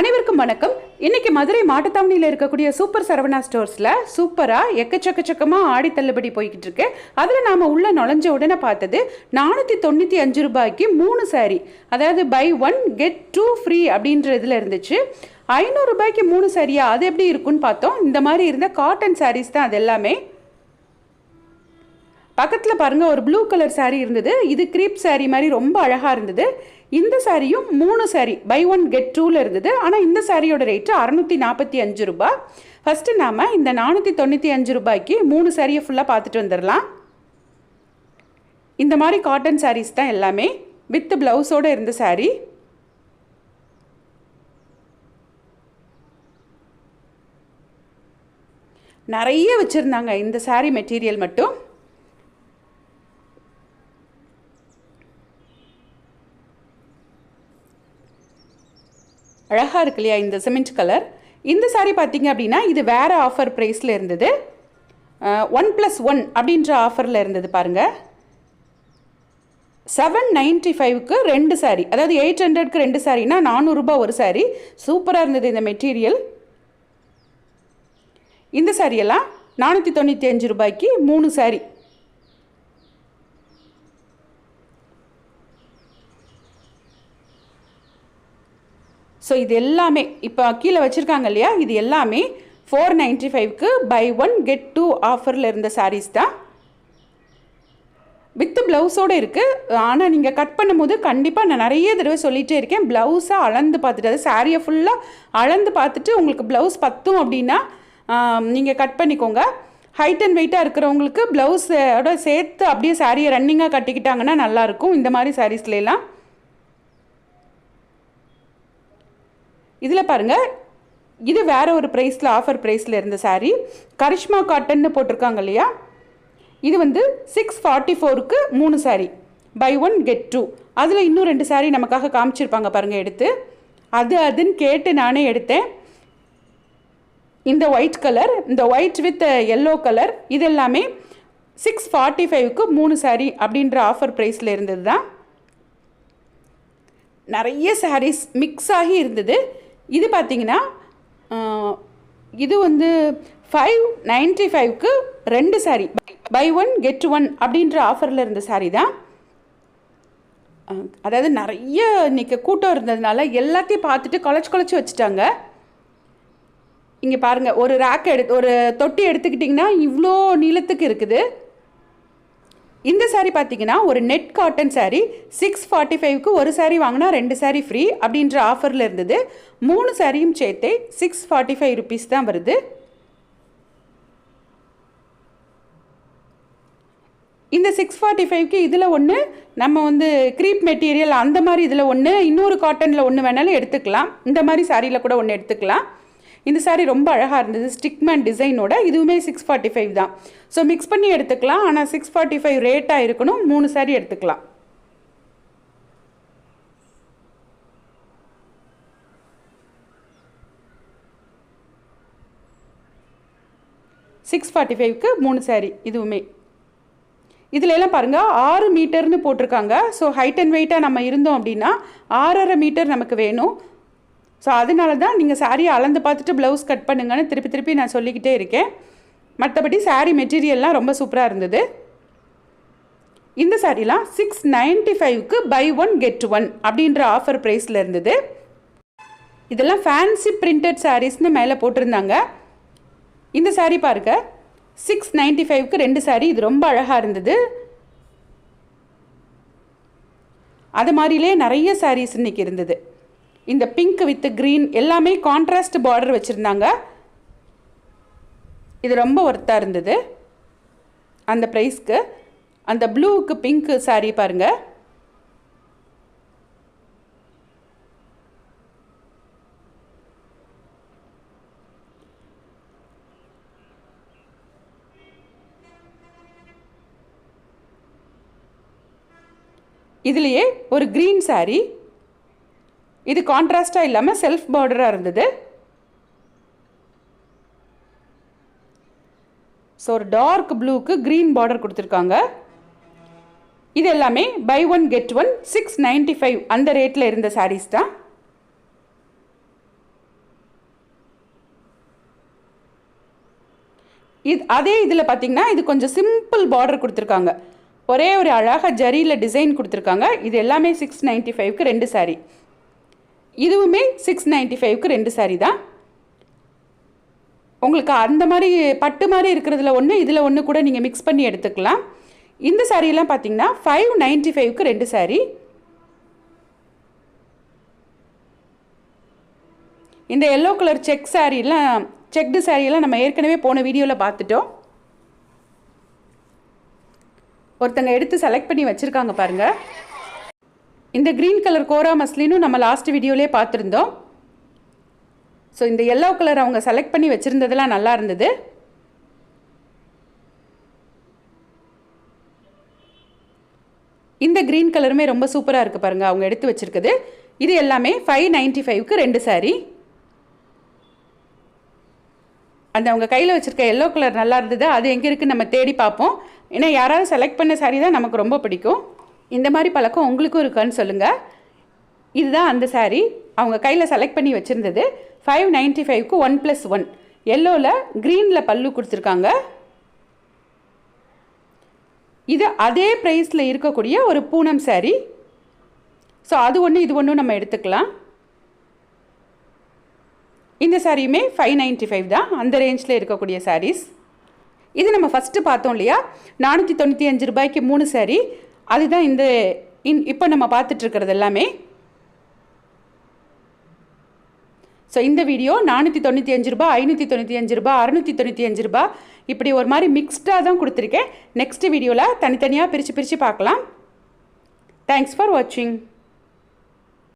அனைவருக்கும் வணக்கம். இன்னைக்கு மதுரை மாட்டுத்தாவணியில் இருக்கக்கூடிய சூப்பர் சரவணா ஸ்டோர்ஸில் சூப்பராக எக்கச்சக்கச்சக்கமாக ஆடி தள்ளுபடி போய்கிட்டு இருக்கு. அதில் நாம் உள்ளே நுழைஞ்ச உடனே பார்த்தது நானூற்றி தொண்ணூற்றி அஞ்சு ரூபாய்க்கு மூணு சாரி அதாவது buy one get two free அப்படின்ற இதில் இருந்துச்சு. ஐநூறுரூபாய்க்கு மூணு சாரியா அது எப்படி இருக்குன்னு பார்த்தோம். இந்த மாதிரி இருந்த காட்டன் சாரீஸ் தான் அது எல்லாமே. பக்கத்தில் பாருங்கள் ஒரு ப்ளூ கலர் சாரீ இருந்தது. இது க்ரீப் சாரீ மாதிரி ரொம்ப அழகாக இருந்தது. இந்த சாரியும் மூணு saree பை ஒன் கெட் டூவில் இருந்தது. ஆனால் இந்த சாரியோட ரேட்டு அறநூற்றி நாற்பத்தி அஞ்சு ரூபாய். ஃபஸ்ட்டு நாம் இந்த நானூற்றி தொண்ணூற்றி அஞ்சு ரூபாய்க்கு மூணு சாரியை ஃபுல்லாக பார்த்துட்டு வந்துடலாம். இந்த மாதிரி காட்டன் சாரீஸ் தான் எல்லாமே வித் ப்ளவுஸோடு இருந்த சாரீ நிறைய வச்சுருந்தாங்க இந்த சாரீ மெட்டீரியல் மட்டும். அழகாக இருக்கு இல்லையா இந்த சிமெண்ட் கலர் இந்த சாரீ பார்த்தீங்க அப்படின்னா இது வேறு ஆஃபர் ப்ரைஸில் இருந்தது. ஒன் ப்ளஸ் ஒன் அப்படின்ற ஆஃபரில் இருந்தது பாருங்கள் செவன் நைன்ட்டி ஃபைவ்க்கு ரெண்டு சாரீ அதாவது எயிட் ஹண்ட்ரட்க்கு ரெண்டு சாரீனா நானூறுரூபா ஒரு saree. சூப்பராக இருந்தது இந்த மெட்டீரியல் இந்த சாரியெல்லாம் நானூற்றி தொண்ணூற்றி அஞ்சு ரூபாய்க்கு மூணு சாரீ ஸோ இது எல்லாமே இப்போ கீழே வச்சுருக்காங்க இல்லையா? இது எல்லாமே ஃபோர் நைன்ட்டி ஃபைவ்க்கு பை ஒன் கெட் டூ ஆஃபரில் இருந்த சாரீஸ் தான். வித் ப்ளவுஸோடு இருக்குது ஆனால் நீங்கள் கட் பண்ணும்போது கண்டிப்பாக நான் நிறைய தடவை சொல்லிகிட்டே இருக்கேன். ப்ளவுஸை அளந்து பார்த்துட்டு அது சாரியை ஃபுல்லாக அளந்து பார்த்துட்டு உங்களுக்கு ப்ளவுஸ் பத்தும் அப்படின்னா நீங்கள் கட் பண்ணிக்கோங்க. ஹைட் அண்ட் வெயிட்டாக இருக்கிறவங்களுக்கு ப்ளவுஸோட சேர்த்து அப்படியே சாரியை ரன்னிங்காக கட்டிக்கிட்டாங்கன்னா நல்லாயிருக்கும் இந்த மாதிரி சாரீஸ்லாம் இதில் பாருங்கள் இது வேறு ஒரு ப்ரைஸில் ஆஃபர் ப்ரைஸில் இருந்த சாரீ கரிஷ்மா காட்டன்னு போட்டிருக்காங்க இல்லையா? இது வந்து சிக்ஸ் ஃபார்ட்டி ஃபோருக்கு மூணு sari buy one get two அதில் இன்னும் ரெண்டு சாரீ நமக்காக காமிச்சிருப்பாங்க பாருங்கள் எடுத்து. அது அதுன்னு கேட்டு நானே எடுத்தேன். இந்த ஒயிட் கலர் இந்த ஒயிட் வித் எல்லோ கலர் இது எல்லாமே சிக்ஸ் ஃபார்ட்டி ஃபைவ்க்கு மூணு சாரீ அப்படின்ற ஆஃபர் ப்ரைஸில் இருந்தது தான் நிறைய சாரீஸ் மிக்ஸ் ஆகி இருந்தது. இது பார்த்தீங்கன்னா இது வந்து ஃபைவ் நைன்ட்டி ஃபைவ்க்கு ரெண்டு saree. Buy one get one அப்படின்ற ஆஃபரில் இருந்த saree தான். அதாவது நிறைய இன்றைக்கி கூட்டம் இருந்ததுனால எல்லாத்தையும் பார்த்துட்டு குழச்சி குழச்சி வச்சுட்டாங்க. இங்கே பாருங்கள் ஒரு ரேக் எடுத்து ஒரு தொட்டி எடுத்துக்கிட்டிங்கன்னா இவ்வளோ நீளத்துக்கு இருக்குது. இந்த சாரீ பார்த்தீங்கன்னா ஒரு net cotton sari six forty ஃபைவ்க்கு ஒரு சாரீ வாங்கினா ரெண்டு சாரீ ஃப்ரீ அப்படின்ற ஆஃபரில் இருந்தது. மூணு சாரியும் சேர்த்தே சிக்ஸ் ஃபார்ட்டி ஃபைவ் ருபீஸ் தான் வருது. இந்த சிக்ஸ் ஃபார்ட்டி ஃபைவ்க்கு இதில் ஒன்று நம்ம வந்து க்ரீப் மெட்டீரியல் அந்த மாதிரி இதில் ஒன்று இன்னொரு காட்டனில் ஒன்று வேணாலும் எடுத்துக்கலாம். இந்த மாதிரி சாரியில் கூட ஒன்று எடுத்துக்கலாம். இந்த சாரீ ரொம்ப அழகாக இருந்தது. ஸ்டிக்மேன் டிசைனோட இதுவுமே சிக்ஸ் ஃபார்ட்டி ஃபைவ் தான். ஸோ மிக்ஸ் பண்ணி எடுத்துக்கலாம். ஆனால் சிக்ஸ் ஃபார்ட்டி ஃபைவ் ரேட்டாக இருக்கணும். மூணு சாரீ எடுத்துக்கலாம். சிக்ஸ் ஃபார்ட்டி ஃபைவ்க்கு மூணு சாரீ இதுவுமே. இதில் எல்லாம் பாருங்கள் ஆறு மீட்டர்னு போட்டிருக்காங்க. ஸோ ஹைட் அண்ட் வெயிட்டாக நம்ம இருந்தோம் அப்படின்னா ஆறரை மீட்டர் நமக்கு வேணும். ஸோ அதனால தான் நீங்கள் சாரியை அளந்து பார்த்துட்டு ப்ளவுஸ் கட் பண்ணுங்கன்னு திருப்பி திருப்பி நான் சொல்லிக்கிட்டே இருக்கேன். மற்றபடி சாரீ மெட்டீரியல்லாம் ரொம்ப சூப்பராக இருந்தது. இந்த சாரீலாம் சிக்ஸ் நைன்ட்டி ஃபைவ்க்கு பை ஒன் கெட் ஒன் அப்படின்ற ஆஃபர் ப்ரைஸில் இருந்தது. இதெல்லாம் ஃபேன்சி பிரிண்டட் சாரீஸ்னு மேலே போட்டிருந்தாங்க. இந்த சாரீ பாருங்க. சிக்ஸ் நைன்ட்டி ஃபைவ்க்கு ரெண்டு சாரீ இது ரொம்ப அழகாக இருந்தது. அது மாதிரிலே நிறைய சாரீஸ் இன்னைக்கு இருந்தது. இந்த பிங்க் வித் க்ரீன் எல்லாமே கான்ட்ராஸ்ட் பார்டர் வச்சுருந்தாங்க. இது ரொம்ப ஒர்த்தாக இருந்தது. அந்த ப்ரைஸ்க்கு அந்த ப்ளூவுக்கு பிங்க் சாரீ பாருங்கள் இதுலேயே ஒரு க்ரீன் சாரீ இது கான்ட்ராஸ்ட்டாக இல்லாமல் செல்ஃப் பார்டராக இருந்தது. ஸோ ஒரு டார்க் ப்ளூக்கு க்ரீன் பார்டர் கொடுத்துருக்காங்க. இது எல்லாமே buy one get one six ninety five அந்த ரேட்டில் இருந்த சாரீஸ் தான். இது அதே இதில் பார்த்தீங்கன்னா இது கொஞ்சம் சிம்பிள் பார்டர் கொடுத்துருக்காங்க. ஒரே ஒரு அழகாக ஜரியில் டிசைன் கொடுத்துருக்காங்க. இது எல்லாமே சிக்ஸ் நைன்ட்டி ஃபைவ்க்கு ரெண்டு சாரீ இதுவுமே சிக்ஸ் நைன்ட்டி ஃபைவ்க்கு ரெண்டு saree தான். உங்களுக்கு அந்த மாதிரி பட்டு மாதிரி இருக்கிறதுல ஒன்று இதில் ஒன்று கூட நீங்கள் மிக்ஸ் பண்ணி எடுத்துக்கலாம். இந்த சாரியெல்லாம் பார்த்தீங்கன்னா ஃபைவ் நைன்ட்டி ஃபைவ்க்கு ரெண்டு saree. இந்த எல்லோ கலர் செக் சாரீலாம் செக்டு சாரியெல்லாம் நம்ம ஏற்கனவே போன வீடியோவில் பார்த்துட்டோம் ஒருத்தங்க எடுத்து செலக்ட் பண்ணி வச்சுருக்காங்க பாருங்கள் இந்த க்ரீன் கலர் கோரா மஸ்லினும் நம்ம லாஸ்ட் வீடியோலேயே பார்த்துருந்தோம். ஸோ இந்த எல்லோ கலர் அவங்க செலக்ட் பண்ணி வச்சுருந்ததெல்லாம் நல்லா இருந்தது. இந்த க்ரீன் கலருமே ரொம்ப சூப்பராக இருக்குது பாருங்கள் அவங்க எடுத்து வச்சுருக்குது. இது எல்லாமே ஃபைவ் நைன்ட்டி ஃபைவ்க்கு ரெண்டு சாரீ அந்த அவங்க கையில் வச்சுருக்க எல்லோ கலர் நல்லா இருந்தது. அது எங்கே இருக்குன்னு நம்ம தேடி பார்ப்போம். ஏன்னா யாராவது செலக்ட் பண்ண சாரீ தான் நமக்கு ரொம்ப பிடிக்கும். இந்த மாதிரி பழக்கம் உங்களுக்கும் இருக்கான்னு சொல்லுங்கள் இதுதான் அந்த சாரீ அவங்க கையில் செலக்ட் பண்ணி வச்சுருந்தது. ஃபைவ் நைன்ட்டி ஃபைவ்க்கு ஒன் ப்ளஸ் ஒன் எல்லோவில் க்ரீனில் பல்லு கொடுத்துருக்காங்க. இது அதே ப்ரைஸில் இருக்கக்கூடிய ஒரு பூனம் சாரீ ஸோ அது ஒன்று இது ஒன்றும் நம்ம எடுத்துக்கலாம். இந்த சாரியுமே ஃபைவ் நைன்ட்டி ஃபைவ் தான். அந்த ரேஞ்சில் இருக்கக்கூடிய சாரீஸ் இது நம்ம ஃபஸ்ட்டு பார்த்தோம் இல்லையா? நானூற்றி தொண்ணூற்றி அஞ்சு ரூபாய்க்கு மூணு சாரீ அதுதான் இந்த இன் இப்போ நம்ம பார்த்துட்ருக்கிறது எல்லாமே. ஸோ இந்த வீடியோ நானூற்றி தொண்ணூற்றி அஞ்சு ரூபா ஐநூற்றி தொண்ணூற்றி அஞ்சு ரூபா அறுநூற்றி தொண்ணூற்றி அஞ்சு ரூபா இப்படி ஒரு மாதிரி மிக்ஸ்டாக தான் கொடுத்துருக்கேன். நெக்ஸ்ட் வீடியோவில் தனித்தனியாக பிரித்து பிரித்து பார்க்கலாம். தேங்க்ஸ் ஃபார் வாட்சிங்